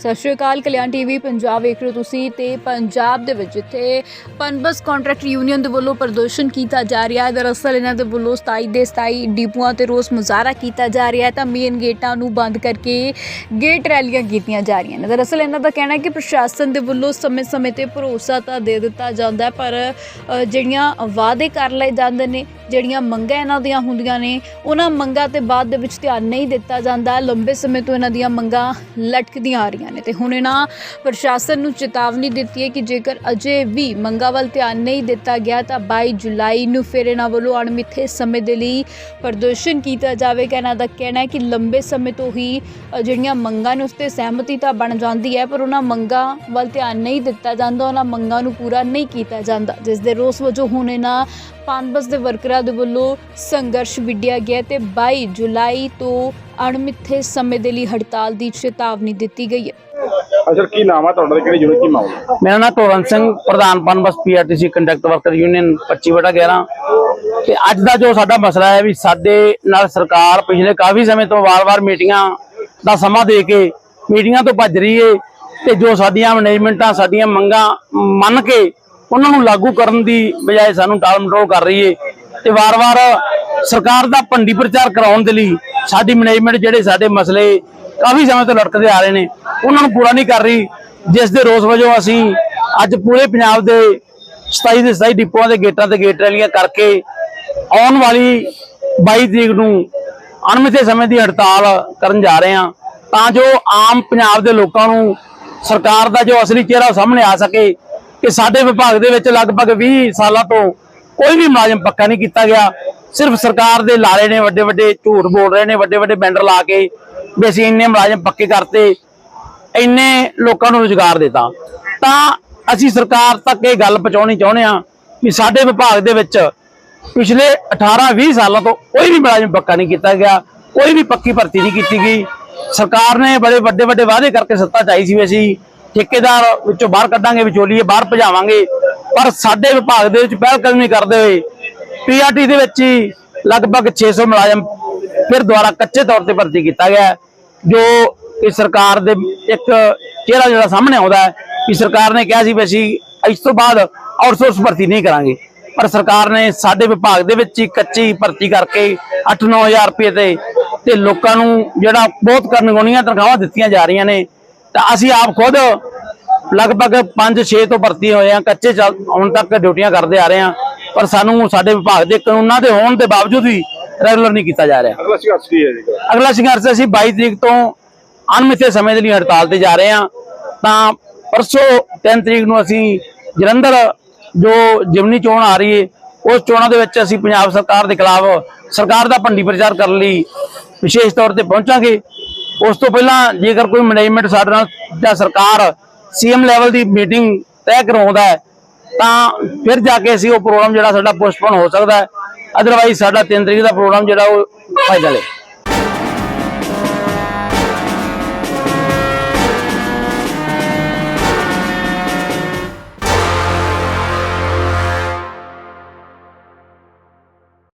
ਸਤਿ ਸ਼੍ਰੀ ਅਕਾਲ, ਕਲਿਆਣ ਟੀਵੀ, ਪੰਜਾਬ ਵੇਖ ਰਹੇ ਹੋ ਤੁਸੀਂ ਤੇ ਪੰਜਾਬ ਦੇ ਵਿੱਚ ਜਿੱਥੇ ਪਨਬਸ ਕੰਟਰੈਕਟ ਯੂਨੀਅਨ ਦੇ ਵੱਲੋਂ ਪ੍ਰਦਰਸ਼ਨ ਕੀਤਾ ਜਾ ਰਿਹਾ ਹੈ। ਦਰਅਸਲ ਇਹਨਾਂ ਦੇ ਵੱਲੋਂ 27 ਦੇ 27 ਡਿਪੂਆਂ ਤੇ ਰੋਸ ਮੁਜ਼ਾਹਰਾ ਕੀਤਾ ਜਾ ਰਿਹਾ ਹੈ ਤਾਂ ਮੇਨ ਗੇਟਾਂ ਨੂੰ ਬੰਦ ਕਰਕੇ ਗੇਟ ਰੈਲੀਆਂ ਕੀਤੀਆਂ ਜਾ ਰਹੀਆਂ ਨੇ। ਦਰਅਸਲ ਇਹਨਾਂ ਦਾ ਕਹਿਣਾ ਹੈ ਕਿ ਪ੍ਰਸ਼ਾਸਨ ਦੇ ਵੱਲੋਂ ਸਮੇਂ-ਸਮੇਂ ਤੇ ਭਰੋਸਾ ਤਾਂ ਦੇ ਦਿੱਤਾ ਜਾਂਦਾ ਹੈ, ਪਰ ਜਿਹੜੀਆਂ ਵਾਅਦੇ ਕਰ ਲਏ ਜਾਂਦੇ ਨੇ, ਜਿਹੜੀਆਂ ਮੰਗਾਂ ਇਹਨਾਂ ਦੀਆਂ ਹੁੰਦੀਆਂ ਨੇ, ਉਹਨਾਂ ਮੰਗਾਂ ਤੇ ਬਾਅਦ ਦੇ ਵਿੱਚ ਧਿਆਨ ਨਹੀਂ ਦਿੱਤਾ ਜਾਂਦਾ। ਲੰਬੇ ਸਮੇਂ ਤੋਂ ਇਹਨਾਂ ਦੀਆਂ ਮੰਗਾਂ ਲਟਕਦੀਆਂ ਆ ਰਹੀਆਂ ਨੇ। ਤੇ ਹੁਣ ਇਹਨਾਂ ਪ੍ਰਸ਼ਾਸਨ ਨੂੰ ਚੇਤਾਵਨੀ ਦਿੱਤੀ ਹੈ ਕਿ ਜੇਕਰ ਅਜੇ ਵੀ ਮੰਗਾਂ ਵੱਲ ਧਿਆਨ ਨਹੀਂ ਦਿੱਤਾ ਗਿਆ ਤਾਂ 22 ਜੁਲਾਈ ਨੂੰ ਫਿਰ ਇਹਨਾਂ ਵੱਲੋਂ ਅਣਮਿੱਥੇ ਸਮੇਂ ਦੇ ਲਈ ਪ੍ਰਦਰਸ਼ਨ ਕੀਤਾ ਜਾਵੇਗਾ। ਇਹਨਾਂ ਦਾ ਕਹਿਣਾ ਹੈ ਕਿ ਲੰਬੇ ਸਮੇਂ ਤੋਂ ਹੀ ਜਿਹੜੀਆਂ ਮੰਗਾਂ ਨੇ ਉਸ ਤੇ ਸਹਿਮਤੀ ਤਾਂ ਬਣ ਜਾਂਦੀ ਹੈ, ਪਰ ਉਹਨਾਂ ਮੰਗਾਂ ਵੱਲ ਧਿਆਨ ਨਹੀਂ ਦਿੱਤਾ ਜਾਂਦਾ, ਉਹਨਾਂ ਮੰਗਾਂ ਨੂੰ ਪੂਰਾ ਨਹੀਂ ਕੀਤਾ ਜਾਂਦਾ। ਜਿਸ ਦੇ ਰੋਸ ਵਜੋਂ ਹੁਣ ਇਹਨਾਂ ਪਾਨਬਸ ਦੇ ਵਰਕਰਾਂ ਦੇ ਵੱਲੋਂ ਸੰਘਰਸ਼ ਵਿੱਢਿਆ ਗਿਆ ਤੇ 22 ਜੁਲਾਈ ਤੋਂ ਅਣਮਿੱਥੇ ਸਮੇਂ ਦੇ ਲਈ ਹੜਤਾਲ ਦੀ ਚੇਤਾਵਨੀ ਦਿੱਤੀ ਗਈ ਹੈ। ਅਸਲ ਕੀ ਨਾਮ ਆ ਤੁਹਾਡਾ ਤੇ ਕਿਹੜੀ ਯੂਨਿਟ ਕੀ ਮਾਮਲਾ? ਮੇਰਾ ਨਾਮ ਕੁਲਵੰਤ ਸਿੰਘ ਪ੍ਰਧਾਨ PUNBUS PRTC contract worker union 25 ਬਟਾ 11 ਤੇ ਅੱਜ ਦਾ ਜੋ ਸਾਡਾ ਮਸਲਾ ਹੈ ਵੀ ਸਾਡੇ ਨਾਲ ਸਰਕਾਰ ਪਿਛਲੇ ਕਾਫੀ ਸਮੇਂ ਤੋਂ ਵਾਰ-ਵਾਰ ਮੀਟਿੰਗਾਂ ਦਾ ਸਮਾਂ ਦੇ ਕੇ ਮੀਟਿੰਗਾਂ ਤੋਂ ਭੱਜ ਰਹੀ ਏ ਤੇ ਜੋ ਸਾਡੀਆਂ ਮੈਨੇਜਮੈਂਟਾਂ ਸਾਡੀਆਂ ਮੰਗਾਂ ਮੰਨ ਕੇ ਉਹਨਾਂ ਨੂੰ ਲਾਗੂ ਕਰਨ ਦੀ ਬਜਾਏ ਸਾਨੂੰ ਟਾਲ ਮਟੋਲ ਕਰ ਰਹੀ ਏ ਤੇ ਵਾਰ-ਵਾਰ ਸਰਕਾਰ ਦਾ ਭੰਡੀ ਪ੍ਰਚਾਰ ਕਰਾਉਣ ਦੇ ਲਈ ਸਾਡੀ ਮੈਨੇਜਮੈਂਟ ਜਿਹੜੇ ਸਾਡੇ ਮਸਲੇ ਕਾਫੀ ਸਮੇਂ ਤੋਂ ਲਟਕਦੇ ਆ ਰਹੇ ਨੇ, ਉਹਨਾਂ ਨੂੰ ਪੂਰਾ ਨਹੀਂ ਕਰ ਰਹੀ, ਜਿਸ ਦੇ ਰੋਸ ਵਜੋਂ ਅਸੀਂ ਅੱਜ ਪੂਰੇ ਪੰਜਾਬ ਦੇ 27 ਦੇ 27 ਡਿਪੂਆਂ ਦੇ ਗੇਟਾਂ ਤੇ ਗੇਟ ਰੈਲੀਆਂ ਕਰਕੇ ਆਉਣ ਵਾਲੀ 22 ਤਰੀਕ ਨੂੰ ਅਣਮਿੱਥੇ ਸਮੇਂ ਦੀ ਹੜਤਾਲ ਕਰਨ ਜਾ ਰਹੇ ਹਾਂ, ਤਾਂ ਜੋ ਆਮ ਪੰਜਾਬ ਦੇ ਲੋਕਾਂ ਨੂੰ ਸਰਕਾਰ ਦਾ ਜੋ ਅਸਲੀ ਚਿਹਰਾ ਸਾਹਮਣੇ ਆ ਸਕੇ ਕਿ ਸਾਡੇ ਵਿਭਾਗ ਦੇ ਵਿੱਚ ਲਗਭਗ 20 ਸਾਲਾਂ ਤੋਂ ਕੋਈ ਵੀ ਮੁਲਾਜ਼ਮ ਪੱਕਾ ਨਹੀਂ ਕੀਤਾ ਗਿਆ। ਸਿਰਫ ਸਰਕਾਰ ਦੇ ਲਾਰੇ ਨੇ, ਵੱਡੇ ਵੱਡੇ ਝੂਠ ਬੋਲ ਰਹੇ ਨੇ, ਵੱਡੇ ਵੱਡੇ ਬੈਨਰ ਲਾ ਕੇ ਵੀ ਅਸੀਂ ਇੰਨੇ ਮੁਲਾਜ਼ਮ ਪੱਕੇ ਕਰਤੇ, ਇੰਨੇ ਲੋਕਾਂ ਨੂੰ ਰੁਜ਼ਗਾਰ ਦਿੱਤਾ। ਤਾਂ ਅਸੀਂ ਸਰਕਾਰ ਤੱਕ ਇਹ ਗੱਲ ਪਹੁੰਚਾਉਣੀ ਚਾਹੁੰਦੇ ਹਾਂ ਵੀ ਸਾਡੇ ਵਿਭਾਗ ਦੇ ਵਿੱਚ ਪਿਛਲੇ 18-20 ਸਾਲਾਂ ਤੋਂ ਕੋਈ ਵੀ ਮੁਲਾਜ਼ਮ ਪੱਕਾ ਨਹੀਂ ਕੀਤਾ ਗਿਆ, ਕੋਈ ਵੀ ਪੱਕੀ ਭਰਤੀ ਨਹੀਂ ਕੀਤੀ ਗਈ। ਸਰਕਾਰ ਨੇ ਬੜੇ ਵੱਡੇ ਵੱਡੇ ਵਾਅਦੇ ਕਰਕੇ ਸੱਤਾ ਚਾਈ ਸੀ ਵੀ ਅਸੀਂ ਠੇਕੇਦਾਰ ਵਿੱਚੋਂ ਬਾਹਰ ਕੱਢਾਂਗੇ, ਵਿਚੋਲੀਏ ਬਾਹਰ ਭਜਾਵਾਂਗੇ, ਪਰ ਸਾਡੇ ਵਿਭਾਗ ਦੇ ਵਿੱਚ ਪਹਿਲ ਕਦਮੀ ਕਰਦੇ ਹੋਏ ਪੀਆਰਟੀ ਦੇ ਵਿੱਚ ਹੀ ਲਗਭਗ 600 ਮੁਲਾਜ਼ਮ ਫਿਰ ਦੁਬਾਰਾ ਕੱਚੇ ਤੌਰ ਤੇ ਭਰਤੀ ਕੀਤਾ ਗਿਆ ਜੋ ਕਿ ਸਰਕਾਰ ਦੇ ਇੱਕ ਚਿਹਰਾ ਜਿਹੜਾ ਸਾਹਮਣੇ ਆਉਂਦਾ ਹੈ ਕਿ ਸਰਕਾਰ ਨੇ ਕਿਹਾ ਸੀ ਵੀ ਅਸੀਂ ਇਸ ਤੋਂ ਬਾਅਦ ਆਊਟਸੋਰਸ ਭਰਤੀ ਨਹੀਂ ਕਰਾਂਗੇ। ਪਰ ਸਰਕਾਰ ਨੇ ਸਾਡੇ ਵਿਭਾਗ ਦੇ ਵਿੱਚ ਹੀ ਕੱਚੀ ਭਰਤੀ ਕਰਕੇ 8-9000 ਰੁਪਏ ਤੇ ਤੇ ਲੋਕਾਂ ਨੂੰ ਜਿਹੜਾ ਬਹੁਤ ਕਰਨਗੁਣੀਆਂ ਤਨਖਾਹਾਂ ਦਿੱਤੀਆਂ ਜਾ ਰਹੀਆਂ ਨੇ, ਤਾਂ ਅਸੀਂ ਆਪ ਖੁਦ ਲਗਭਗ 5-6 ਤੋਂ ਭਰਤੀ ਹੋਏ ਆ ਕੱਚੇ ਚੱਲ ਹੁਣ ਤੱਕ ਡਿਊਟੀਆਂ ਕਰਦੇ ਆ ਰਹੇ ਆ ਪਰ ਸਾਨੂੰ ਸਾਡੇ ਵਿਭਾਗ ਦੇ ਕਾਨੂੰਨਾਂ ਦੇ ਹੋਣ ਦੇ ਬਾਵਜੂਦ ਵੀ ਰੈਗੂਲਰ ਨਹੀਂ ਕੀਤਾ ਜਾ ਰਿਹਾ। ਅਗਲਾ ਸੰਘਰਸ਼ ਕੀ ਹੈ ਜੀ? ਅਗਲਾ ਸੰਘਰਸ਼ ਅਸੀਂ 22 ਤਰੀਕ ਤੋਂ ਅਣਮਿੱਥੇ ਸਮੇਂ ਦੇ ਲਈ ਹੜਤਾਲ ਤੇ ਜਾ ਰਹੇ ਹਾਂ। ਤਾਂ ਪਰਸੋਂ 3 ਤਰੀਕ ਨੂੰ ਅਸੀਂ ਜਲੰਧਰ ਜੋ ਜਿਮਨੀ ਚੋਣ ਆ ਰਹੀ ਹੈ ਉਸ ਚੋਣਾਂ ਦੇ ਵਿੱਚ ਅਸੀਂ ਪੰਜਾਬ ਸਰਕਾਰ ਦੇ ਖਿਲਾਫ ਸਰਕਾਰ ਦਾ ਭੰਡੀ ਪ੍ਰਚਾਰ ਕਰਨ ਲਈ ਵਿਸ਼ੇਸ਼ ਤੌਰ ਤੇ ਪਹੁੰਚਾਂਗੇ। ਉਸ ਤੋਂ ਪਹਿਲਾਂ ਜੇਕਰ ਕੋਈ ਮੈਨੇਜਮੈਂਟ ਸਾਡੇ ਨਾਲ ਜਾਂ ਸਰਕਾਰ ਸੀਐਮ ਲੈਵਲ ਦੀ ਮੀਟਿੰਗ ਤੈਅ ਕਰਵਾਉਂਦਾ ਹੈ ਤਾਂ ਫਿਰ ਜਾ ਕੇ ਅਸੀਂ ਉਹ ਪ੍ਰੋਗਰਾਮ ਜਿਹੜਾ ਸਾਡਾ ਪੋਸਟਪੋਨ ਹੋ ਸਕਦਾ ਹੈ। ਅਦਰਵਾਈਜ਼ ਸਾਡਾ 3 ਤਰੀਕ ਦਾ ਪ੍ਰੋਗਰਾਮ ਜਿਹੜਾ ਉਹ ਫਾਈਨਲ ਹੈ।